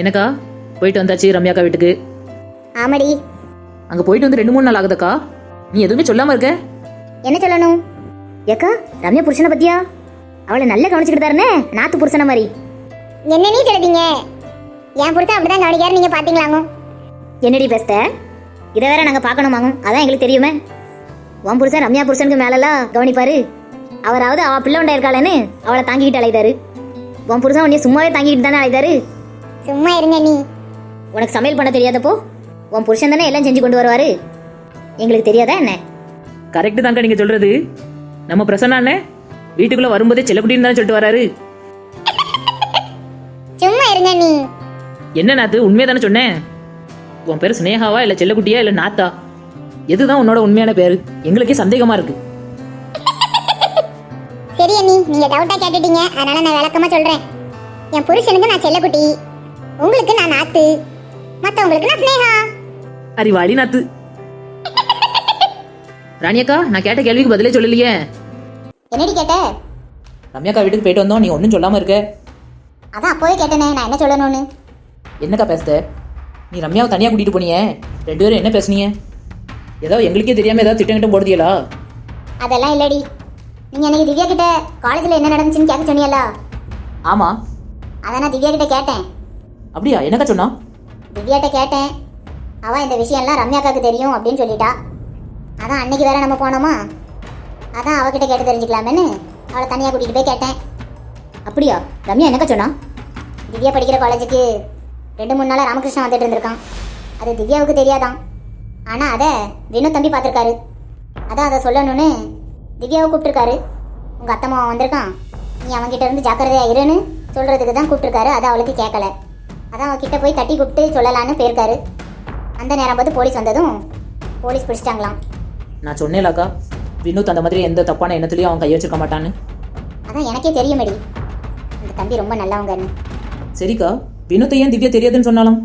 என்னக்கா? போயிட்டு வந்தாச்சு ரம்யாக்கா வீட்டுக்கு. ஆமாடி. அங்கே போயிட்டு வந்து ரெண்டு மூணு நாள் ஆகுதுக்கா. நீ எதுவுமே சொல்லாம இருக்க? என்ன சொல்லணும்? ஏக்கா ரம்யா புருஷனை பத்தியா? அவளை நல்லா கவனிச்சுக்கிட்டு தாருனே நாத்து புருஷனை மாதிரி. என்ன நீ சொல்லுதீங்க என் புருஷன் அப்படிதான் கவனிக்காரு நீங்க பாத்தீங்களாங்க? என்னடி பேசுத இதை வேற நாங்கள் பார்க்கணுமாங்க? அதான் எங்களுக்கு தெரியுமே. உன் புருஷன் ரம்யா புருஷனுக்கு மேலெல்லாம் கவனிப்பாரு. அவராவது அவ பிள்ளை உண்டா இருக்காளேன்னு அவளை தாங்கிக்கிட்டு அலைதாரு. உன் புருஷன் உன்னைய சும்மாவே தாங்கிக்கிட்டு தானே அலைதாரு. சும்மா இருங்க நீ. உனக்கு சமையல் பண்ண தெரியாதப்போ உன் புருஷன் தானே எல்லாம் செஞ்சு கொண்டு வருவாரு? எங்களுக்கு தெரியாதா என்ன? கரெக்டு தான்க்கா நீங்கள் சொல்கிறது நம்ம பிரசன்னா அண்ணே வீட்டுக்குள்ளே வரும்போதே செல்லக்குட்டின்னு தானே சொல்லிட்டு வராரு. சும்மா இருங்க நீ. என்ன நாத்து உண்மையை தானே சொன்னேன் உன் பேர் ஸ்னேகாவா இல்லை செல்லக்குட்டியா இல்லை நாத்தா? எதுதான் உன்னோட உண்மையான பேர்? எங்களுக்கே சந்தேகமா இருக்கு. சரி அண்ணி நீங்க டவுட்டா கேட்டுட்டீங்க. அதனால நான் விளக்கமா சொல்றேன். என் புருஷனுக்கு நான் செல்லக்குட்டி. உங்களுக்கு நான் நாத்து. மத்தவங்களுக்கு நான் ஸ்னேகா அறிவாளி நாத்து. ராணியக்கா நான் கேட்ட கேள்விக்கு பதிலே சொல்லலையே. என்னடி கேட்ட? ரம்யாக்கா வீட்டுக்கு போயிட்டு வந்தோம் நீ ஒன்றும் சொல்லாமல் இருக்க. அதான் அப்போவே கேட்டனே நான் என்ன சொல்லணும்னு. என்னக்கா பேசுத? நீ ரம்யாவை தனியாக கூட்டிகிட்டு போனியே? ரெண்டு பேரும் என்ன பேசுனீங்க? ஏதோ எங்களுக்கே தெரியாமல் ஏதாவது திட்டங்கிட்ட போடுதியலா? அதெல்லாம் இல்லடி. நீங்க அன்னைக்கு திவ்யா கிட்ட காலேஜ்ல என்ன நடந்துச்சுன்னு கேட்க சொன்னீங்களா ஆமாம் அதான் நான் திவ்யா கிட்ட கேட்டேன். அப்படியா? என்னக்கா சொன்னா? திவ்யாட்ட கேட்டேன். அவ இந்த விஷயம்லாம் ரம்யாக்காக்கு தெரியும் அப்படின்னு சொல்லிட்டா. அதான் அன்னைக்கு வேற நம்ம போனோமா? அதான் அவகிட்ட கேட்டு தெரிஞ்சுக்கலாமேன்னு அவளை தனியாக கூட்டிகிட்டு போய் கேட்டேன். அப்படியா? ரம்யா என்னக்கா சொன்னா? திவ்யா படிக்கிற காலேஜுக்கு ரெண்டு மூணு நாளாக ராமகிருஷ்ணன் வந்துட்டு இருந்திருக்கான். அது திவ்யாவுக்கு தெரியாதான். ஆனால் அதை வினு தம்பி பார்த்துருக்காரு. அதான் அதை சொல்லணும்னு திவ்யாவை கூப்பிட்டுருக்காரு. உங்கள் அத்தம்மா வந்திருக்கான். நீ அவன்கிட்ட இருந்து ஜாக்கிரதையா இருன்னு சொல்கிறதுக்கு தான் கூப்பிட்டுருக்காரு. அது அவளுக்கு கேட்கல. அதான் அவகிட்ட போய் தட்டி கூப்பிட்டு சொல்லலான்னு போயிருக்காரு. அந்த நேரம் பார்த்து போலீஸ் வந்ததும் போலீஸ் பிடிச்சிட்டாங்களாம். நான் சொன்னேலாக்கா வினோத் அந்த மாதிரி எந்த தப்பான எண்ணத்துலையும் அவன் கை வச்சிருக்க மாட்டான்னு. அதான் எனக்கே தெரியுமேடி. அந்த தம்பி ரொம்ப நல்லவங்கன்னு. சரிக்கா வினோத்தை ஏன் திவ்யா தெரியாதுன்னு சொன்னாலும்?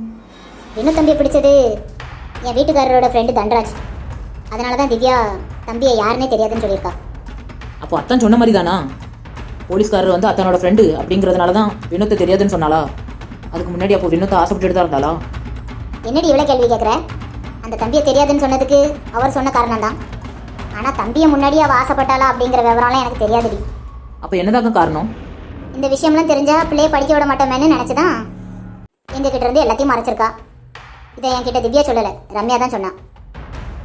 வினு தம்பியை பிடிச்சது என் வீட்டுக்காரரோட ஃப்ரெண்டு தன்ராஜ். அதனால தான் திவ்யா தம்பியை யாருன்னே தெரியாதுன்னு சொல்லியிருக்கா. அப்போ அத்தான் சொன்ன மாதிரி தானா போலீஸ்காரர் வந்து அத்தனோட ஃப்ரெண்டு அப்படிங்கிறதுனால தான் வினோத்தை தெரியாதுன்னு சொன்னாளா? அதுக்கு முன்னாடி அப்போ வினோத்தை ஆசைப்பட்டுட்டு தான் இருந்தாளா? என்னடி இவ்வளோ கேள்வி கேட்குற அந்த தம்பியை தெரியாதுன்னு சொன்னதுக்கு அவர் சொன்ன காரணம் தான் ஆனால் தம்பியை முன்னாடியே அவள் ஆசைப்பட்டாளா அப்படிங்கிற விவரம்லாம் எனக்கு தெரியாதுடி. அப்போ என்னதாக்கா காரணம்? இந்த விஷயம்லாம் தெரிஞ்சா பிள்ளைய படிக்க விட மாட்டோமேன்னு நினச்சிதான் எங்ககிட்ட இருந்து எல்லாத்தையும் மறைச்சிருக்கா. இதை என்கிட்ட திவ்யா சொல்லலை ரம்யா தான் சொன்னான்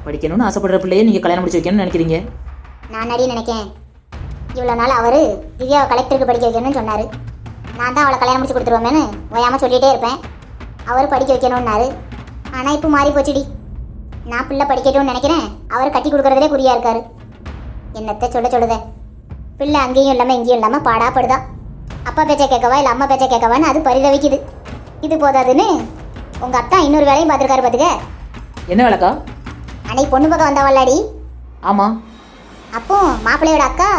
படிக்கணும்னு ஆசைப்படுற பிள்ளையை நீங்கள் கல்யாணம் முடிச்சு வைக்கணும்னு நினைக்கிறீங்க? நான் அடி நினைக்கேன்? இவ்வளோ நாள் அவர் திவ்யாவை கலெக்டருக்கு படிக்க வைக்கணும்னு சொன்னார். நான் தான் அவளை கல்யாணம் முடிச்சு கொடுத்துருவோமேன்னு ஓயாமல் சொல்லிகிட்டே இருப்பேன். அவர் படிக்க வைக்கணும்னாரு. ஆனால் இப்போ மாறி போச்சுடி. நான் பிள்ளை படிக்கட்டும்னு நினைக்கிறேன். அவர் கட்டி கொடுக்குறதுலே குறியா இருக்காரு. என்னத்தை சொல்ல சொல்லுதே. பிள்ளை அங்கேயும் இல்லாமல் இங்கேயும் இல்லாமல் பாடாப்படுதா. அப்பா பேச்சை கேட்கவா இல்லை அம்மா பேச்சை கேட்கவான்னு அது பரிதவிக்குது. இது போதாதுன்னு உங்கள் அக்கா இன்னொரு வேலையும் பார்த்துருக்காரு பார்த்துக்க என்ன வேலைக்கா? அன்னைக்கு பொண்ணு பக்கம் வந்தவள்ளாடி ஆமாம் அப்போ மாப்பிள்ளையோட அக்கா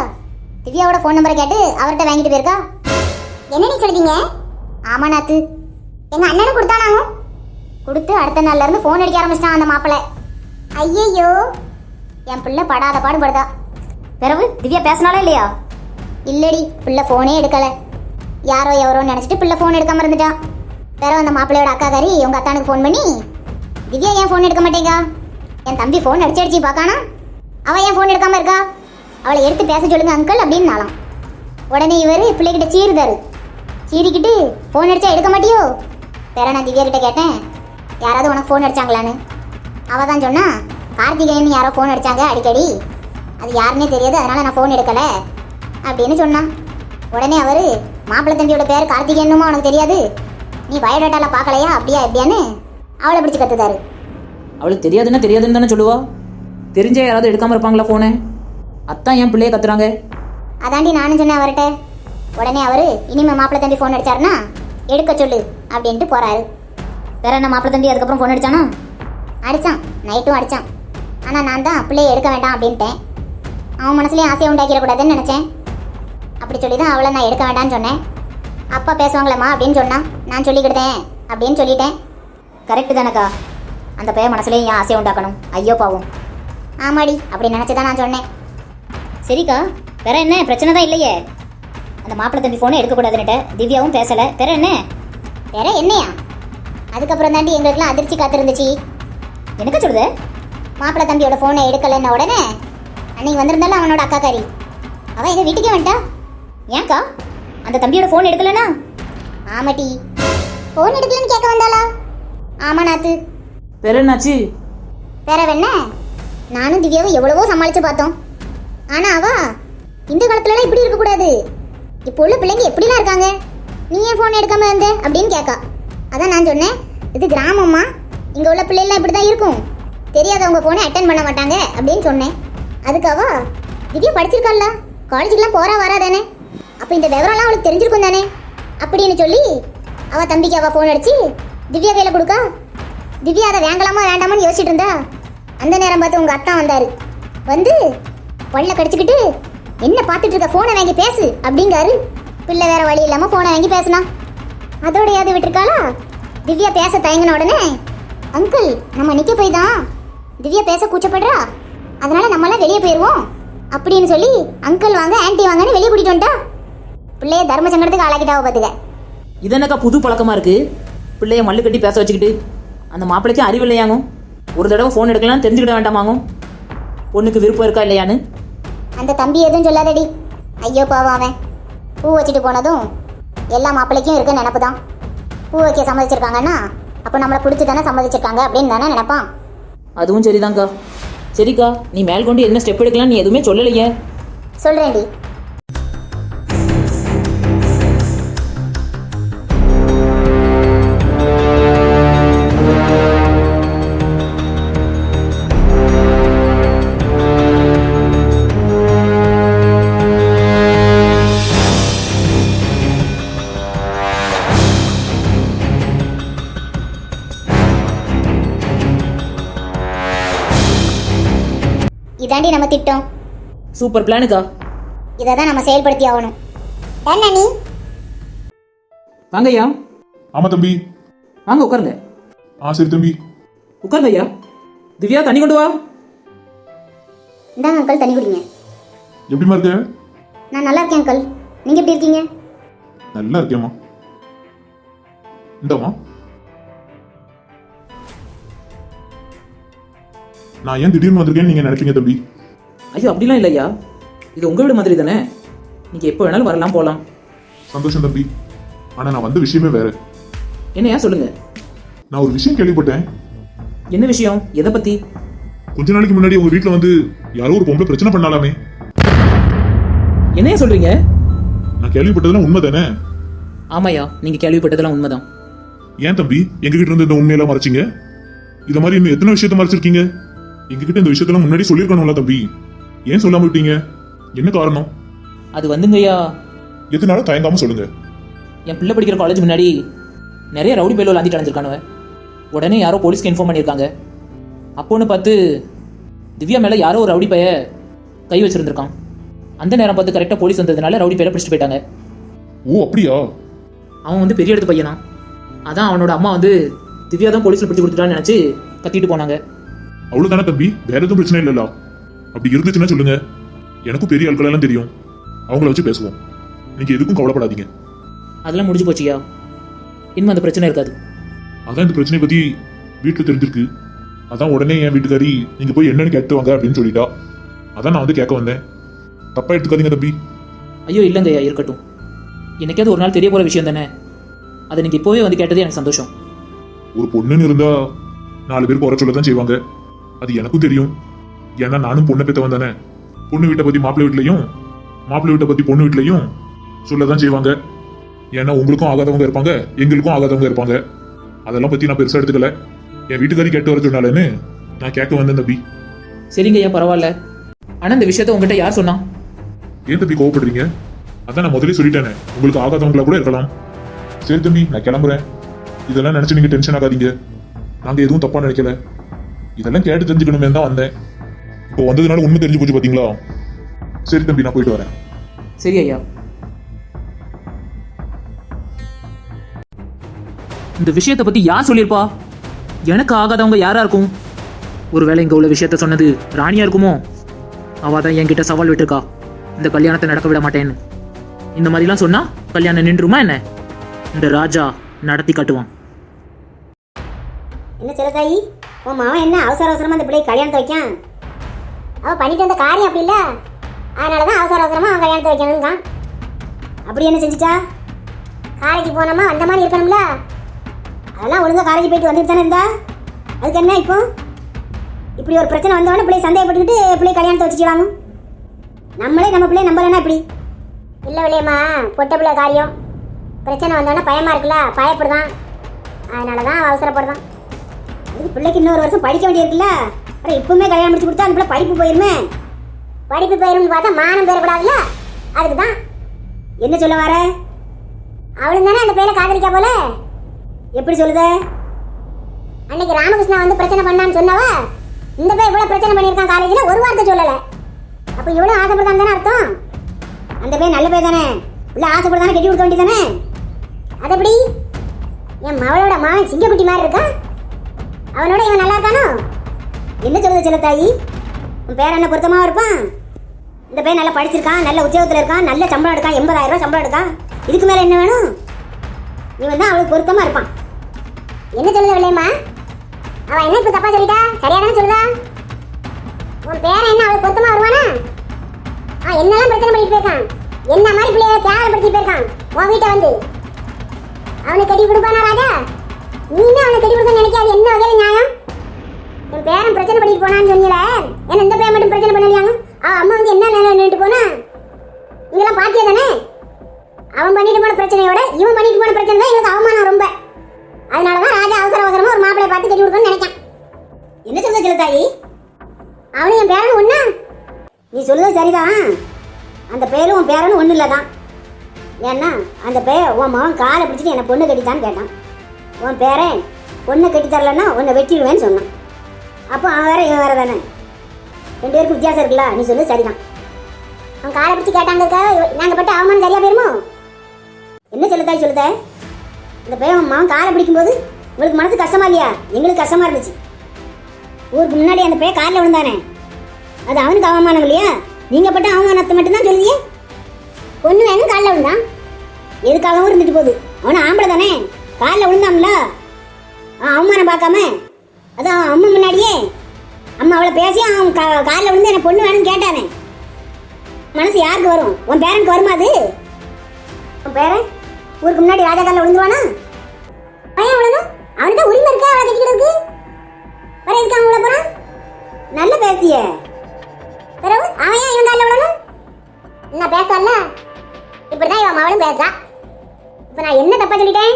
திவ்யாவோட ஃபோன் நம்பரை கேட்டு அவர்கிட்ட வாங்கிட்டு போயிருக்கா? என்ன நீ சொல்லுதீங்க ஆமா நாத்து. எங்க அண்ணனும் கொடுத்தானாங்க கொடுத்து அடுத்த நாள்ல இருந்து ஃபோன் அடிக்க ஆரம்பிச்சிட்டான் அந்த மாப்பிள்ளை ஐயையோ. என் பிள்ளை படாத பாடுபடுதா? பிறகு திவ்யா பேசினாலே இல்லையா? இல்லடி பிள்ளை ஃபோனே எடுக்கல. யாரோ எவரோன்னு நினச்சிட்டு பிள்ளை ஃபோன் எடுக்காம இருந்துட்டா. பிறகு அந்த மாப்பிள்ளையோட அக்கா காரி உங்க அத்தானுக்கு ஃபோன் பண்ணி திவ்யா ஏன் ஃபோன் எடுக்க மாட்டேங்கா? என் தம்பி ஃபோன் அடிச்சு அடிச்சு பார்க்கானா? அவ ஏன் ஃபோன் எடுக்காம இருக்கா? அவளை எடுத்து பேச சொல்லுங்க அங்கிள் அப்படின்னு நாளாம். உடனே இவர் பிள்ளைகிட்ட சீருதாரு. சீறிக்கிட்டு ஃபோன் அடிச்சா எடுக்க மாட்டியோ? வேற நான் திவ்யா கிட்ட கேட்டேன். யாராவது உனக்கு ஃபோன் அடிச்சாங்களான்னு. அவ தான் சொன்னா கார்த்திகேயன் யாரோ ஃபோன் அடிச்சாங்க அடிக்கடி. அது யாருன்னே தெரியாது அதனால நான் ஃபோன் எடுக்கல. அப்படின்னு சொன்னான் உடனே அவர் மாப்பிள்ளை தம்பியோட பேர் கார்த்திகேயனுமா உனக்கு தெரியாது? நீ பயோடேட்டால பார்க்கலையா? அப்படியா எப்படியான்னு? அவளை பிடிச்சு கத்துதாரு. அவளுக்கு தெரியாதுன்னா தெரியாதுன்னு தானே சொல்லுவா? தெரிஞ்சே யாராவது எடுக்காமல் இருப்பாங்களா ஃபோனை அத்தான் என் பிள்ளைய கத்துறாங்க. அதாண்டி நானும் சொன்னேன் அவர்கிட்ட உடனே அவர் இனிமே மாப்பிள்ளை தம்பி ஃபோன் அடிச்சாருன்னா எடுக்க சொல்லு அப்படின்ட்டு போறாரு. வேற என்ன மாப்பிள்ளை தம்பி அதுக்கப்புறம் ஃபோன் அடிச்சானா? அடிச்சான் நைட்டும் அடிச்சான். ஆனால் நான் தான் பிள்ளைய எடுக்க வேண்டாம் அப்படின்ட்டேன். அவன் மனசுலேயும் ஆசையை உண்டாக்கிடக்கூடாதுன்னு நினச்சேன். அப்படி சொல்லி தான் அவளை நான் எடுக்க வேண்டாம்னு சொன்னேன். அப்பா பேசுவாங்களேம்மா அப்படின்னு சொன்னான். நான் சொல்லிக்கிட்டேன் அப்படின்னு சொல்லிட்டேன். கரெக்டு தானக்கா? அந்த பையன் மனசுலேயும் ஏன் ஆசையை உண்டாக்கணும்? ஐயோ பாவம். ஆமாடி அப்படி நினச்சி தான் நான் சொன்னேன். சரிக்கா வேற என்ன? பிரச்சனை தான் இல்லையே. அந்த மாப்பிள்ளை தம்பி ஃபோனை எடுக்கக்கூடாதுன்னுட்ட திவ்யாவும் பேசலை. வேற என்ன? வேற என்னையா? அதுக்கப்புறம் தாண்டி எங்களுக்குலாம் அதிர்ச்சி காத்திருந்துச்சு. எனக்கு சொல்லுது? மாப்பிள்ளை தம்பியோட ஃபோனை எடுக்கலைன்ன உடனே அன்னைக்கு வந்திருந்தாலும் அவனோட அக்காக்காரி. அவன் எங்கள் வீட்டுக்கே வந்துட்டா? ஏன்க்கா? அந்த தம்பியோட ஃபோன் எடுக்கலனா ஆமாட்டி. ஃபோன் எடுக்கலன்னு கேட்க வந்தாளா? ஆமா நாத்து. வேற என்னாச்சு? வேற என்ன நானும் திவ்யாவும் எவ்வளவோ சமாளிச்சு பார்த்தோம். ஆனா அவ இந்த காலத்துலலாம் இப்படி இருக்கக்கூடாது. இப்போ உள்ள பிள்ளைங்க எப்படிலாம் இருக்காங்க? நீ ஏன் ஃபோன் எடுக்காம இருந்த? அப்படின்னு கேட்கா அதான் நான் சொன்னேன். இது கிராமம்மா. இங்கே உள்ள பிள்ளைலாம் இப்படி தான் இருக்கும். தெரியாதவங்க ஃபோனை அட்டன் பண்ண மாட்டாங்க. அப்படின்னு சொன்னேன். அதுக்காவா அவ? திவ்யா படிச்சிருக்காள்ல காலேஜுக்கெலாம் போகிறா வரா தானே? அப்போ இந்த விவரம்லாம் அவளுக்கு தெரிஞ்சிருக்கும் தானே? அப்படின்னு சொல்லி அவ தம்பிக்கு அவள் ஃபோன் அடிச்சு திவ்யா கையில் கொடுக்கா? திவ்யா அதை வாங்கலாமா வேண்டாமான்னு யோசிச்சுட்டு இருந்தா? அந்த நேரம் பார்த்து உங்கள் அத்தா வந்தார். வந்து பல்ல கடிச்சுக்கிட்டு என்ன பார்த்துட்டு இருக்க? ஃபோனை வாங்கி பேசு அப்படிங்காரு. பிள்ளை வேற வழி இல்லாமல் ஃபோனை வாங்கி பேசினா. அதோடையாவது விட்டுருக்காளா? திவ்யா பேச தயங்கின உடனே அங்கிள் நம்ம நிற்க போய் தான் திவ்யா பேச கூச்சப்படுறா. அதனால நம்மளாம் வெளியே போயிடுவோம் அப்படின்னு சொல்லி அங்கிள் வாங்க ஆன்ட்டி வாங்கன்னு வெளியே கூட்டிட்டு வந்துட்டா. பிள்ளைய தர்ம சங்கடத்துக்கு ஆளாக்கிட்டாவ பார்த்துக்க இது என்னக்கா புது பழக்கமா இருக்கு? பிள்ளைய மல்லு கட்டி பேச வச்சுக்கிட்டு அந்த மாப்பிள்ளைக்கு அறிவு இல்லையாங்க? ஒரு தடவை ஃபோன் எடுக்கலாம் தெரிஞ்சுக்கிட வேண்டாமாங்க? பொண்ணுக்கு விருப்பம் இருக்கா இல்லையான்னு? அந்த தம்பி எதுவும் சொல்லாதடி. ஐயோ பாவம் அவன். பூ வச்சுட்டு போனதும் எல்லா மாப்பிள்ளைக்கும் இருக்க நினப்பு தான் பூ வைக்க சம்மதிச்சிருக்காங்கன்னா அப்போ நம்மளை பிடிச்சி தானே சம்மதிச்சிருக்காங்க அப்படின்னு தானே நினைப்பான். அதுவும் சரிதாங்க்கா சரிக்கா நீ மேல் கொண்டு என்ன ஸ்டெப் எடுக்கலாம் நீ எதுவுமே சொல்லலையே. சொல்கிறேன்டி திட்டம். சூப்பர் பிளானுக்கா இதை தான் நம்ம செயல்படுத்தி ஆகணும். என்ன நீ? வாங்க ஐயா ஆமா தம்பி. வாங்க உட்காருங்க. ஆ சரி தம்பி. உட்காருங்க ஐயா திவ்யா தண்ணி கொண்டு வா. இந்தாங்க அங்கிள் தண்ணி குடிங்க. எப்படிமா இருக்க? நான் நல்லா இருக்கேன் அங்கிள் நீங்கள் எப்படி இருக்கீங்க? நல்லா இருக்கேம்மா. இந்தாம்மா. நான் ஏன் திடீர்னு வந்திருக்கேன்னு நீங்க நினைப்பீங்க தம்பி? ஐயோ அப்படிலாம் இல்லை ஐயா இது உங்கள் வீடு மாதிரி தானே? நீங்கள் எப்போ வேணாலும் வரலாம் போகலாம் சந்தோஷம் தம்பி. ஆனா நான் வந்த விஷயமே வேற. என்னையா சொல்லுங்க? நான் ஒரு விஷயம் கேள்விப்பட்டேன். என்ன விஷயம்? எதை பற்றி கொஞ்ச நாளைக்கு முன்னாடி உங்க வீட்ல வந்து யாரோ ஒரு பொம்பளை பிரச்சனை பண்ணாலாமே. என்னையா சொல்கிறீங்க நான் கேள்விப்பட்டதெல்லாம் உண்மை தானே ஆமாய்யா நீங்கள் கேள்விப்பட்டதெல்லாம் உண்மைதான். ஏன் தம்பி? எங்க கிட்ட இருந்து இந்த உண்மையெல்லாம் மறைச்சிங்க? இத மாதிரி இன்னும் எத்தனை விஷயத்த மறைச்சிருக்கீங்க? எங்ககிட்ட இந்த விஷயத்தெல்லாம் முன்னாடி சொல்லியிருக்கணும்ல தம்பி. ஏன் சொல்லாம விட்டீங்க? என்ன காரணம்? அது வந்துங்கய்யா. எதுனாலும் தயங்காம சொல்லுங்க. என் பிள்ளை படிக்கிற காலேஜ் முன்னாடி நிறைய ரவுடி பேலோ லாந்தி அடைஞ்சிருக்கானுவ உடனே யாரோ போலீஸ்க்கு இன்ஃபார்ம் பண்ணியிருக்காங்க. அப்போன்னு பார்த்து திவ்யா மேலே யாரோ ஒரு ரவுடி பைய கை வச்சிருந்திருக்கான். அந்த நேரம் பார்த்து கரெக்டாக போலீஸ் வந்ததுனால ரவுடி பேரை பிடிச்சிட்டு போயிட்டாங்க. ஓ அப்படியா? அவன் வந்து பெரிய இடத்து பையனா அதான் அவனோட அம்மா வந்து திவ்யா தான் போலீஸில் பிடிச்சி கொடுத்துட்டான்னு நினச்சி கத்திட்டு போனாங்க. அவ்வளவுதானே தம்பி? வேற எதுவும் பிரச்சனை இல்லல்ல. அப்படி இருந்துச்சுன்னா சொல்லுங்க. எனக்கும் பெரிய ஆட்கள் எல்லாம் தெரியும். அவங்கள வச்சு பேசுவோம். நீங்க எதுக்கும் கவலைப்படாதீங்க. அதெல்லாம் முடிஞ்சு போச்சியா இனிமே அந்த பிரச்சனை இருக்காது. அதான் இந்த பிரச்சனை பத்தி வீட்டுல தெரிஞ்சிருக்கு. அதான் உடனே என் வீட்டுக்காரி நீங்க போய் என்னன்னு கேட்டு வாங்க அப்படின்னு சொல்லிட்டா. அதான் நான் வந்து கேட்க வந்தேன். தப்பா எடுத்துக்காதீங்க தம்பி. ஐயோ இல்லைங்கய்யா இருக்கட்டும். என்னைக்காவது ஒரு நாள் தெரிய போகிற விஷயம் தானே. அதை நீங்கள் இப்போவே வந்து கேட்டது எனக்கு சந்தோஷம். ஒரு பொண்ணுன்னு இருந்தா நாலு பேர் குறை சொல்ல தான் செய்வாங்க. அது எனக்கும் தெரியும். ஏன்னா நானும் பொண்ணை பெற்றவன் தானே. பொண்ணு வீட்டை பத்தி மாப்பிள்ளை வீட்லயும் மாப்பிள்ளை வீட்டை பத்தி பொண்ணு வீட்லயும் சொல்லதான் செய்வாங்க. ஏன்னா உங்களுக்கும் ஆகாதவங்க இருப்பாங்க எங்களுக்கும் ஆகாதவங்க இருப்பாங்க. அதெல்லாம் பத்தி நான் பெருசா எடுத்துக்கல. என் வீட்டுக்காரி கேட்டு வர சொன்னாலேன்னு நான் கேட்க வந்தேன் தம்பி. சரிங்க ஐயா பரவாயில்ல. ஆனால் இந்த விஷயத்த உங்ககிட்ட யார் சொன்னா? ஏன் தம்பி கோவப்படுறீங்க? அதான் நான் முதல்ல சொல்லிட்டேனே. உங்களுக்கு ஆகாதவங்களா கூட இருக்கலாம். சரி தம்பி நான் கிளம்புறேன். இதெல்லாம் நினைச்சு நீங்க டென்ஷன் ஆகாதீங்க. நாங்க எதுவும் தப்பா நினைக்கல. இதெல்லாம் கேட்டு தெரிஞ்சுக்கணுமே தான் வந்தேன். இப்போ வந்ததுனால உண்மை தெரிஞ்சு போச்சு பாத்தீங்களா? சரி தம்பி நான் போயிட்டு வரேன். சரி ஐயா. இந்த விஷயத்தை பத்தி யார் சொல்லியிருப்பா? எனக்கு ஆகாதவங்க யாரா இருக்கும்? ஒருவேளை இங்க உள்ள விஷயத்த சொன்னது ராணியா இருக்குமோ? அவ தான் என்கிட்ட சவால் விட்டுருக்கா. இந்த கல்யாணத்தை நடக்க விட மாட்டேன்னு. இந்த மாதிரிலாம் சொன்னா கல்யாணம் நின்றுமா என்ன? இந்த ராஜா நடத்தி காட்டுவான். என்ன சிலதாயி உன் மாவன் என்ன அவசர அவசரமா அந்த பிள்ளையை கல்யாணத்தை வைக்கான்? அவ பண்ணிட்டு வந்த காரியம் அப்படி இல்லை. அதனால தான் அவசர அவசரமா அவன் கல்யாணத்தை வைக்கணுங்கான் அப்படி என்ன செஞ்சுட்டா? காலேஜ் போனோமா வந்த மாதிரி இருக்கணும்ல. அதெல்லாம் ஒழுங்காக காலேஜ் போயிட்டு வந்துட்டு தானே இருந்தா. அதுக்கு என்ன இப்போ? இப்படி ஒரு பிரச்சனை வந்தவொடனே பிள்ளை சந்தேகப்பட்டுக்கிட்டு பிள்ளை கல்யாணத்தை வச்சுக்கலாங்க நம்மளே நம்ம பிள்ளை நம்பலன்னா இப்படி இல்லை விளையம்மா பொட்ட பிள்ளை காரியம். பிரச்சனை வந்தோடனே பயமாக இருக்குல்ல பயப்படுதான். அதனால தான் அவசரப்படுதான். அதுக்கு பிள்ளைக்கு இன்னொரு வருஷம் படிக்க வேண்டியிருக்குல்ல அப்புறம் இப்பவுமே கல்யாணம் முடிச்சு கொடுத்தா அந்த பிள்ளை படிப்பு போயிருமே. படிப்பு போயிரும்னு பார்த்தா மானம் பெறக்கூடாதுல்ல? அதுக்கு தான் என்ன சொல்ல வர? அவளும் தானே அந்த பேரை காதலிக்கா போல? எப்படி சொல்லுத? அன்னைக்கு ராமகிருஷ்ணா வந்து பிரச்சனை பண்ணான்னு சொன்னவ இந்த பேர் இவ்வளோ பிரச்சனை பண்ணியிருக்கான் காலேஜில் ஒரு வார்த்தை சொல்லலை. அப்போ இவ்வளோ ஆசைப்படுதான் தானே அர்த்தம்? அந்த பேர் நல்ல பேர் தானே? உள்ள ஆசைப்படுதானே கட்டி கொடுக்க வேண்டியதானே அது எப்படி என் மவளோட மாவன் சிங்கக்குட்டி மாதிரி இருக்கா? அவனோட இவன் நல்லா இருக்கானோ? என்ன சொல்லுது சில தாயி உன் பேர் என்ன பொருத்தமாக இருப்பான்? இந்த பையன் நல்லா படிச்சிருக்கான் நல்ல உத்தியோகத்தில் இருக்கான் நல்ல சம்பளம் எடுக்கான் எண்பதாயிரம் ரூபாய் சம்பளம் எடுக்கான் இதுக்கு மேலே என்ன வேணும்? நீ வந்து அவளுக்கு பொருத்தமாக இருப்பான். என்ன சொல்லுது இல்லையம்மா அவன் என்ன இப்போ தப்பா சொல்லிட்டா? சரியா தானே சொல்லுதா? உன் பேரன் என்ன அவளுக்கு பொருத்தமா வருவானா? அவன் என்னெல்லாம் பிரச்சனை பண்ணிட்டு போயிருக்கான்? என்ன மாதிரி பிள்ளைய கேவலப்படுத்தி போயிருக்கான்? உன் வீட்டை வந்து. அவனுக்கு கட்டி கொடுப்பானா ராஜா? நீங்க அவனை கட்டி கொடுக்க நினைக்காது என்ன வகையில நியாயம்? என் பேரன் பிரச்சனை பண்ணிட்டு போனான்னு சொன்னீல ஏன்னா இந்த பையன் மட்டும் பிரச்சனை பண்ணலையாங்க? அவன் அம்மா வந்து என்ன நிலை நின்றுட்டு போனா? இதெல்லாம் பாத்தியா தானே? அவன் பண்ணிட்டு போன பிரச்சனையோட இவன் பண்ணிட்டு போன பிரச்சனை தான் எங்களுக்கு அவமானம் ரொம்ப. அதனால தான் ராஜா அவசர அவசரமா ஒரு மாப்பிளைய பார்த்து கட்டி கொடுக்கணும்னு நினைக்கான். என்ன சொல்ல சொல்ல தாயி அவனும் என் பேரனும் ஒண்ணா? நீ சொல்லுறது சரிதான். அந்த பேரும் உன் பேரனும் ஒன்றும் இல்லை தான் ஏன்னா அந்த பேர் உன் மகன் காலை பிடிச்சிட்டு என்னை பொண்ணு கட்டித்தான்னு கேட்டான். உன் பேரன் பொண்ணை கட்டி தரலன்னா உன்னை வெட்டிடுவேன்னு சொன்னான். அப்போ அவன் வேற இவன் வேற தானே? ரெண்டு பேருக்கு வித்தியாசம் இருக்குல்ல நீ சொல்லு சரிதான். அவன் காலை பிடிச்சி கேட்டாங்க நாங்கள் பட்ட அவமானம் சரியா போயிருமோ? என்ன சொல்லுதாய் சொல்லுத? இந்த பையன் உன் மகன் காலை பிடிக்கும்போது உங்களுக்கு மனசு கஷ்டமா இல்லையா? எங்களுக்கு கஷ்டமா இருந்துச்சு. ஊருக்கு முன்னாடி அந்த பையன் காலில் விழுந்தானே. அது அவனுக்கு அவமானம் இல்லையா? நீங்க பட்ட அவமானத்தை மட்டும்தான் சொல்லுதியே? பொண்ணு வேணும் காலில் விழுந்தான் எதுக்காகவும் இருந்துட்டு போகுது. அவனை ஆம்பளை தானே? காலில் விழுந்தான்ல. அவமானம் பார்க்காம அதான் அம்மா முன்னாடியே. அம்மா அவளை பேசி அவன் கா காலில் விழுந்து எனக்கு பொண்ணு வேணும்னு கேட்டானே. மனசு யாருக்கு வரும்? உன் பேரனுக்கு வருமா அது? உன் பேரன்? ஊருக்கு முன்னாடி ராஜா காலில் விழுந்துருவானா? பையன் விழணும் அவனுக்கு தான் உரிமை இருக்கா அவளை கட்டிக்கிறதுக்கு வர எதுக்கு அவங்கள போகிறான் நல்ல பேசிய பிறகு அவன் ஏன் இவன் காலில் விழணும்? என்ன பேசல இப்படிதான் இவன் மவளும் பேசுறா. இப்போ நான் என்ன தப்பா சொல்லிட்டேன்?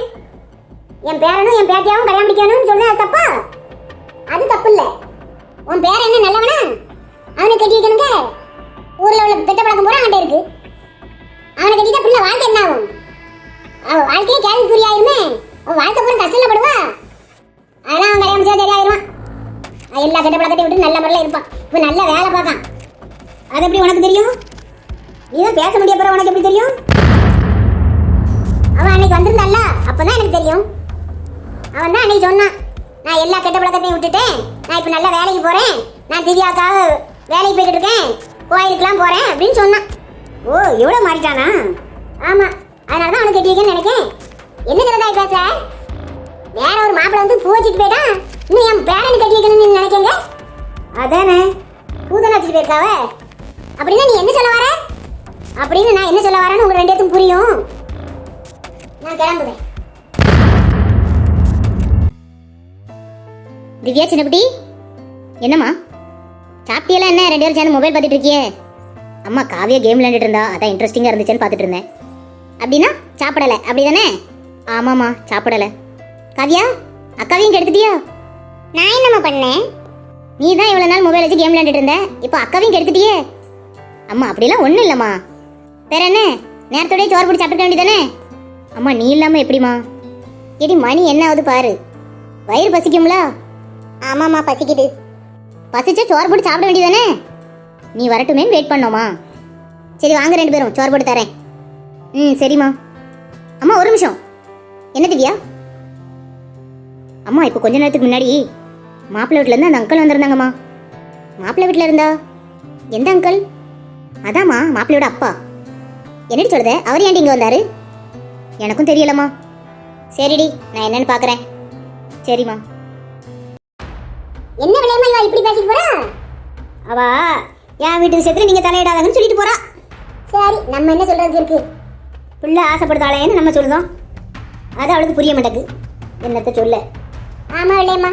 என் பேரனும் என் பேத்தியாவும் கல்யாணம் முடிக்கணும்னு சொன்னேன் அது தப்பா? அது தப்பு இல்ல உன் பேர் என்ன நல்லவனா? அவனை கட்டி வைக்கணுங்க? ஊர்ல உள்ள பெட்ட பழக்கம் பூரா அவன்கிட்ட இருக்கு. அவனை கட்டிட்டா பிள்ளை வாழ்க்கை என்ன ஆகும்? அவன் வாழ்க்கையே கேள்விக்குறியாயிருமே அவன் வாழ்க்கை பூரா கஷ்டம்ல படுவா அதெல்லாம் அவன் கல்யாணம் செய்ய சரியாயிருவான். எல்லா கெட்ட பழக்கத்தையும் விட்டு நல்ல முறையில் இருப்பான். இப்போ நல்ல வேலை பார்க்கான். அது எப்படி உனக்கு தெரியும்? நீ தான் பேச முடிய பிறகு உனக்கு எப்படி தெரியும்? அவன் அன்னைக்கு வந்திருந்தான்ல அப்பதான் எனக்கு தெரியும். அவன் தான் அன்னைக்கு சொன்னான். நான் எல்லா கெட்ட பழக்கத்தையும் விட்டுட்டேன் நான் இப்போ நல்ல வேலைக்கு போகிறேன் நான் திவ்யாக்காக வேலைக்கு போய்கிட்டு இருக்கேன். கோயிலுக்குலாம் போகிறேன் அப்படின்னு சொன்னான். ஓ எவ்வளோ மாறிட்டானா? ஆமாம் அதனால தான் அவனை கட்டி நினைக்கேன். என்ன சொல்றதாய் பேச வேற ஒரு மாப்பிள்ளை வந்து பூ வச்சுட்டு போயிட்டான் இன்னும் என் பேரண்ட் கட்டி நினைக்கங்க? அதானே பூதனை வச்சுட்டு போயிருக்காவ? அப்படின்னா நீ என்ன சொல்ல வர? அப்படின்னு நான் என்ன சொல்ல வரேன்னு உங்களுக்கு ரெண்டு புரியும். நான் கிளம்புறேன். திவ்யா சின்னக்குட்டி? என்னம்மா? சாப்பிட்டியெல்லாம் என்ன? ரெண்டு பேரும் சேர்ந்து மொபைல் பார்த்துட்டு இருக்கியே. அம்மா காவியா கேம் விளையாண்டுட்டு இருந்தா. அதான் இன்ட்ரெஸ்டிங்காக இருந்துச்சுன்னு பார்த்துட்டு இருந்தேன். அப்படின்னா சாப்பிடலை. அப்படிதானே? ஆமாம்மா சாப்பிடலை. காவியா அக்காவையும் கெடுத்துட்டியா நான் என்னம்மா பண்ணேன்? நீ தான் இவ்வளோ நாள் மொபைல் வச்சு கேம் விளையாண்டுட்டு இருந்த. இப்போ அக்காவையும் கெடுத்துட்டியே அம்மா அப்படிலாம் ஒன்றும் இல்லைம்மா. வேற என்ன? நேரத்தோடய சோறு பிடிச்சி சாப்பிட்டுக்க வேண்டியதானே? அம்மா நீ இல்லாமல் எப்படிம்மா? ஏடி மணி என்ன ஆகுது பாரு. வயிறு பசிக்கும்ல? ஆமாம்மா பசிக்குது. பசிச்சா சோறு போட்டு சாப்பிட வேண்டியதானே நீ வரட்டுமேன்னு வெயிட் பண்ணோமா சரி வாங்க ரெண்டு பேரும். சோறு போட்டு தரேன். ம் சரிம்மா. அம்மா ஒரு நிமிஷம். என்ன திவ்யா? அம்மா இப்போ கொஞ்ச நேரத்துக்கு முன்னாடி மாப்பிள்ளை வீட்டிலேருந்து அந்த அங்கிள் வந்திருந்தாங்கம்மா. மாப்பிள்ளை வீட்டில் இருந்தா? எந்த அங்கிள் அதாம்மா மாப்பிள்ளையோட அப்பா. என்னடி சொல்லுத? அவர் ஏன்டி இங்கே வந்தார்? எனக்கும் தெரியலம்மா. சரிடி நான் என்னன்னு பார்க்குறேன் சரிம்மா. என்ன விளையாம இவ இப்படி பேசிட்டு போறா? அவ என் வீட்டு விஷயத்துல நீங்க தலையிடாதங்கன்னு சொல்லிட்டு போறா. சரி நம்ம என்ன சொல்றதுக்கு இருக்கு? பிள்ளை ஆசைப்படுதாளேன்னு நம்ம சொல்லுதோம் அது அவளுக்கு புரிய மாட்டேக்கு என்னத்த சொல்ல? ஆமா விளையம்மா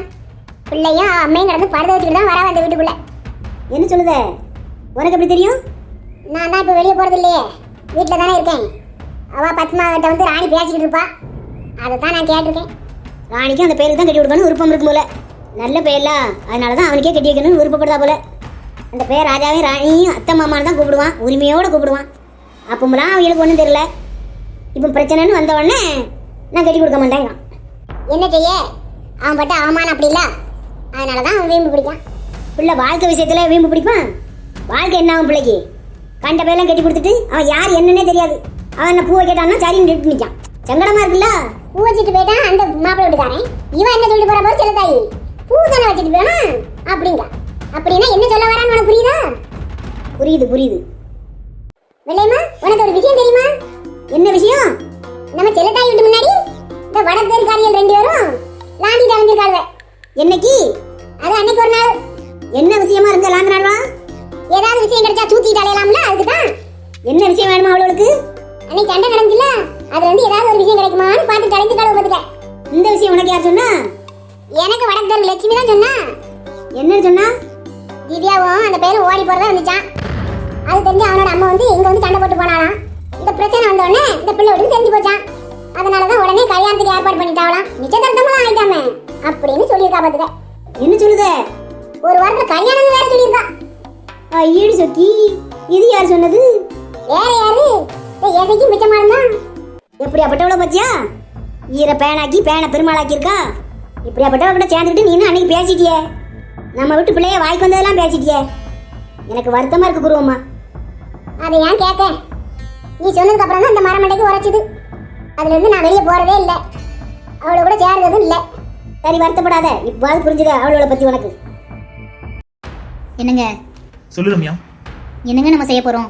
பிள்ளையும் அம்மையும் கிடந்து படுத வச்சுட்டு தான் வரா அந்த வீட்டுக்குள்ள. என்ன சொல்லுத? உனக்கு எப்படி தெரியும்? நான் தான் இப்போ வெளியே போறது இல்லையே. வீட்டில் தானே இருக்கேன். அவ பத்மா கிட்ட வந்து ராணி பேசிக்கிட்டு இருப்பா. அதை தான் நான் கேட்டிருக்கேன். ராணிக்கு அந்த பேருக்கு தான் கட்டி கொடுக்கணும் விருப்பம் இருக்கும் போல. நல்ல பேர்லாம் அதனால தான் அவனுக்கே கட்டி வைக்கணும்னு விருப்பப்படுதா போல. அந்த பேர் ராஜாவையும் ராணியும் அத்தை மாமான்னு தான் கூப்பிடுவான். உரிமையோட கூப்பிடுவான். அப்பமெல்லாம் அவங்களுக்கு ஒன்றும் தெரியல. இப்போ பிரச்சனைன்னு வந்த உடனே நான் கட்டி கொடுக்க மாட்டேங்க என்ன செய்ய? அவன் பட்ட அவமானம் அப்படி இல்லை. அதனால தான் அவன் வீம்பு பிடிக்கான் பிள்ளை வாழ்க்கை விஷயத்துல வீம்பு பிடிப்பான். வாழ்க்கை என்ன அவன் பிள்ளைக்கு? கண்ட பேர்லாம் கட்டி கொடுத்துட்டு அவன் யார் என்னன்னே தெரியாது. அவன் என்ன பூவை கேட்டான்னா சரின்னு நிட்டு நிற்கான் சங்கடமா இருக்குல்ல? பூ வச்சுட்டு போயிட்டான் அந்த மாப்பிள்ளை வீட்டுக்காரன். இவன் என்ன சொல்லிட்டு போற போது செல்ல தாயி பூ தானே வச்சுட்டு போனா அப்படிங்க அப்படின்னா என்ன சொல்ல வரான்னு உனக்கு புரியுதா? புரியுது புரியுது. வெள்ளையம்மா உனக்கு ஒரு விஷயம் தெரியுமா? என்ன விஷயம்? நம்ம செல்லத்தாய் வீட்டு முன்னாடி இந்த வடத்தேர்காரிகள் ரெண்டு பேரும் லாண்டி அலைஞ்சிருக்காளுவ. என்னைக்கு? அது அன்னைக்கு ஒரு நாள். என்ன விஷயமா இருந்த லாந்தனாடுவா ஏதாவது விஷயம் கிடைச்சா தூத்திட்டாலே வந்து சண்டை போட்டு போனாலாம் இந்த பிரச்சனை வந்த உடனே இந்த பிள்ளை வீட்டுக்கு தெரிஞ்சு போச்சான் அதனாலதான் உடனே கல்யாணத்துக்கு ஏற்பாடு பண்ணிட்டாவலாம் நிச்சயதார்த்தமெல்லாம் ஆயிட்டாமே அப்படின்னு சொல்லியிருக்கா பாத்துக்க. என்ன சொல்லுத? ஒரு வாரத்துல கல்யாணம் வேற சொல்லியிருக்கா. ஐயடி சொக்கி. இது யார் சொன்னது? வேற யாரு? ஏசைக்கு மிச்சமானம் தான். எப்படியாப்பட்டவளை பத்தியா ஈர பேனாக்கி பேனை பெருமாளாக்கி இருக்கா இப்படியாப்பட்டவ கூட சேர்ந்துக்கிட்டு நீனும் அன்னைக்கு பேசிட்டியே? நம்ம விட்டு பிள்ளைய வாய்க்கு வந்ததெல்லாம் பேசிட்டியே. எனக்கு வருத்தமா இருக்கு குருவம்மா. அதை ஏன் கேட்க? நீ சொன்னதுக்கு அப்புறம் தான் இந்த மரமண்டைக்கு உரைச்சுது. அதுல இருந்து நான் வெளியே போறதே இல்லை. அவளை கூட சேர்றதும் இல்லை. சரி வருத்தப்படாத. இப்போது புரிஞ்சுத அவளோட பத்தி உனக்கு. என்னங்க? சொல்லு ரம்யா. என்னங்க நம்ம செய்ய போறோம்?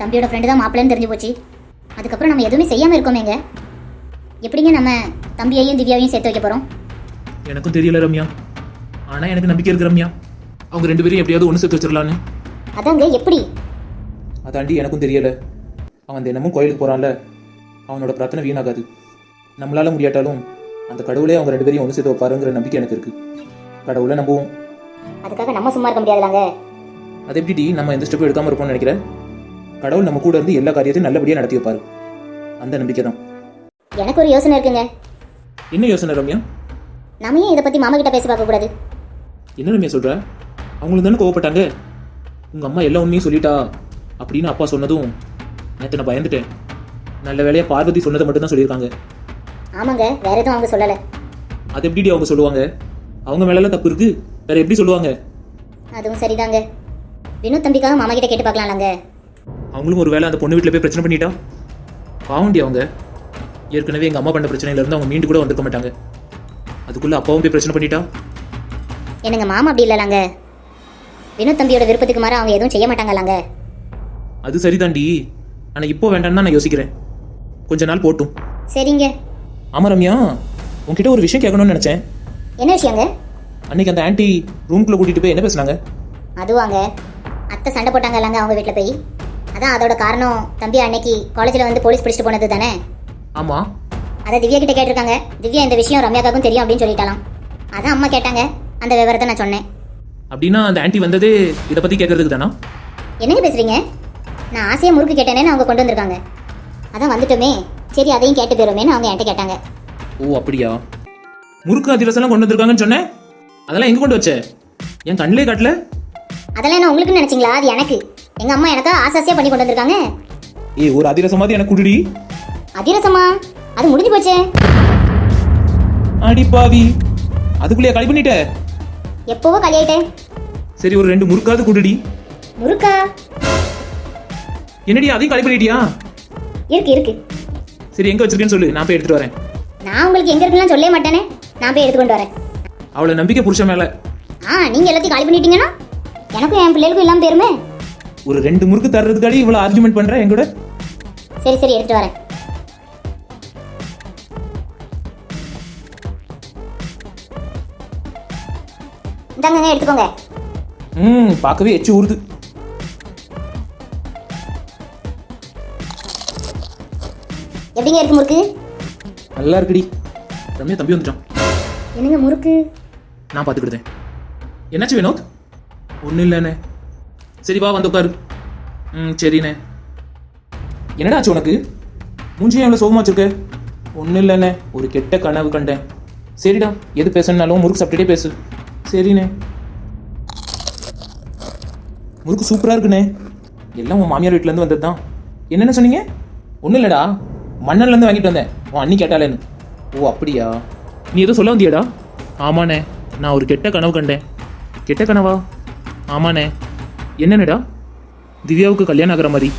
தம்பியோட ஃப்ரெண்டு தான் மாப்பிள்ளைன்னு தெரிஞ்சு போச்சு. அதுக்கப்புறம் நம்ம எதுவுமே செய்யாம இருக்கோமேங்க. எப்படிங்க நம்ம தம்பியையும் திவ்யாவையும் சேர்த்து வைக்க போறோம்? எனக்கும் தெரியல ரம்யா. ஆனா எனக்கு நம்பிக்கை இருக்கு ரம்யா. அவங்க ரெண்டு பேரும் எப்படியாவது ஒன்று சேர்த்து வச்சிடலான்னு அதாங்க எப்படி? அதாண்டி எனக்கும் தெரியல. அவன் தினமும் கோயிலுக்கு போறான்ல. அவனோட பிரார்த்தனை வீணாகாது. நம்மளால முடியாட்டாலும் அந்த கடவுளே அவங்க ரெண்டு பேரையும் ஒன்று சேர்த்து வைப்பாருங்கிற நம்பிக்கை எனக்கு இருக்கு. கடவுளை நம்புவோம். அதுக்காக நம்ம சும்மா இருக்க முடியாதுலாங்க. அது எப்படி நம்ம எந்த ஸ்டெப்பும் எடுக்காம இருப்போம்னு நினைக்கிறேன் கடவுள் நம்ம கூட இருந்து எல்லா காரியத்தையும் நல்லபடியாக நடத்தி வைப்பாரு. அந்த நம்பிக்கை தான். எனக்கு ஒரு யோசனை இருக்குங்க. என்ன யோசனை ரம்யா? நாம ஏன் இதை பத்தி மாமா கிட்ட பேசி பார்க்க கூடாது என்ன ரம்யா சொல்ற? அவங்களும் தானே கோவப்பட்டாங்க. உங்க அம்மா எல்லா உண்மையும் சொல்லிட்டா. அப்படின்னு அப்பா சொன்னதும் நேற்று நான் பயந்துட்டேன். நல்ல வேலையா பார்வதி சொன்னதை மட்டும் தான் சொல்லியிருக்காங்க. ஆமாங்க வேற எதுவும் அவங்க சொல்லல. அது எப்படி அவங்க சொல்லுவாங்க? அவங்க மேலெல்லாம் தப்பு இருக்கு. வேற எப்படி சொல்லுவாங்க? அதுவும் சரிதாங்க. வினோத் தம்பிக்காக மாமா கிட்ட கேட்டு பார்க்கலாம்லங்க. அவங்களும் ஒரு வேளை அந்த பொண்ணு வீட்டில் போய் பிரச்சனை பண்ணிட்டா? பாவண்டி அவங்க. ஏற்கனவே எங்கள் அம்மா பண்ண பிரச்சனையில இருந்து அவங்க மீண்டு கூட வந்திருக்க மாட்டாங்க. அதுக்குள்ள அப்பாவும் போய் பிரச்சனை பண்ணிட்டா? என்னங்க மாமா அப்படி இல்லலாங்க. வினோத் தம்பியோட விருப்பத்துக்கு மாற அவங்க எதுவும் செய்ய மாட்டாங்களாங்க? அது சரிதாண்டி. ஆனால் இப்போ வேண்டாம்னு தான் நான் யோசிக்கிறேன். கொஞ்ச நாள் போட்டும். சரிங்க. ஆமா ரம்யா. உன்கிட்ட ஒரு விஷயம் கேட்கணும்னு நினச்சேன். என்ன விஷயங்க? அன்னைக்கு அந்த ஆன்ட்டி ரூம்குள்ளே கூட்டிகிட்டு போய் என்ன பேசுனாங்க? அதுவாங்க. அத்தை சண்டை போட்டாங்கல்லாங்க அவங்க வீட்டில் போய். அதான் அதோட காரணம். தம்பி அன்னைக்கு காலேஜில் வந்து போலீஸ் பிடிச்சிட்டு போனது தானே? ஆமாம் அதை திவ்யா கிட்ட கேட்டிருக்காங்க. திவ்யா இந்த விஷயம் ரம்யாக்காக்கும் தெரியும் அப்படின்னு சொல்லிட்டாலாம் அதான் அம்மா கேட்டாங்க. அந்த விவரத்தை நான் சொன்னேன். அப்படின்னா அந்த ஆன்ட்டி வந்ததே இதை பற்றி கேட்கறதுக்கு தானா? என்னங்க பேசுறீங்க? நான் ஆசையாக முறுக்கு கேட்டேனேன்னு அவங்க கொண்டு வந்திருக்காங்க. அதான் வந்துட்டோமே. சரி அதையும் கேட்டு போயிருமேன்னு அவங்க என்கிட்ட கேட்டாங்க. ஓ அப்படியா? முறுக்கு அதிரசம்லாம் கொண்டு வந்திருக்காங்கன்னு சொன்னேன். அதெல்லாம் எங்கே கொண்டு வச்ச? என் கண்ணிலே காட்டல? அதெல்லாம் என்ன உங்களுக்கு நினைச்சீங்களா? அது எனக்கு. எங்க அம்மா எனக்கா ஆசாசியா பண்ணி கொண்டு வந்திருக்காங்க. ஏய் ஒரு அதிரசமாவது எனக்கு குடுடி. அதிரசமா அது முடிஞ்சு போச்சே. அடி பாவி. அதுக்குள்ளேயே களி பண்ணிட்ட? எப்போவோ கல்யாயிட்டேன் சரி ஒரு ரெண்டு முறுக்காவது குடுடி. முறுக்கா? என்னடி அதையும் களி பண்ணிட்டியா? இருக்கு இருக்கு. சரி எங்க வச்சிருக்கேன்னு சொல்லு நான் போய் எடுத்துட்டு வரேன். நான் உங்களுக்கு எங்க இருக்குலாம் சொல்லவே மாட்டேனே. நான் போய் எடுத்து கொண்டு வரேன். அவளை நம்பிக்கை புருஷன் மேல. ஆ நீங்க எல்லாத்தையும் காலி பண்ணிட்டீங்கன்னா எனக்கும் என் பிள்ளைகளுக்கும் இல்லாம போயிருமே ஒரு ரெண்டு முறுக்கு தர்றதுக்காடி இவ்வளவு ஆர்குமெண்ட் பண்ற என் கூட? சரி சரி எடுத்துட்டு வரேன். இந்தாங்க எடுத்துக்கோங்க. ம் பார்க்கவே எச்சு ஊறுது. எப்படிங்க இருக்கு முறுக்கு? நல்லா இருக்குடி. ரம்யா தம்பி வந்துட்டான். என்னங்க முறுக்கு? நான் பார்த்துக்கிட்டேன் என்னாச்சு வினோத்? ஒன்றும் இல்லைண்ணே. சரி வா வந்து உட்காரு. ம் சரிண்ணே. என்னடா ஆச்சு உனக்கு மூஞ்சியும் எவ்வளோ சோகமா வச்சிருக்க? ஒன்றும் இல்லைண்ணே. ஒரு கெட்ட கனவு கண்டேன். சரிடா எது பேசணுனாலும் முறுக்கு சாப்பிட்டுட்டே பேசு. சரிண்ணே. முறுக்கு சூப்பராக இருக்குண்ணே. எல்லாம் உன் மாமியார் வீட்டிலேருந்து வந்தது தான் என்னென்ன சொன்னீங்க? ஒன்றும் இல்லைடா. மன்னன்லேருந்து வாங்கிட்டு வந்தேன். உன் அண்ணி கேட்டாலேன்னு ஓ அப்படியா? நீ எதுவும் சொல்ல வந்தியாடா? ஆமாண்ணே நான் ஒரு கெட்ட கனவு கண்டேன். கெட்ட கனவா? ஆமாண்ணே. என்னென்னடா? திவ்யாவுக்கு கல்யாணம் ஆகிற மாதிரி.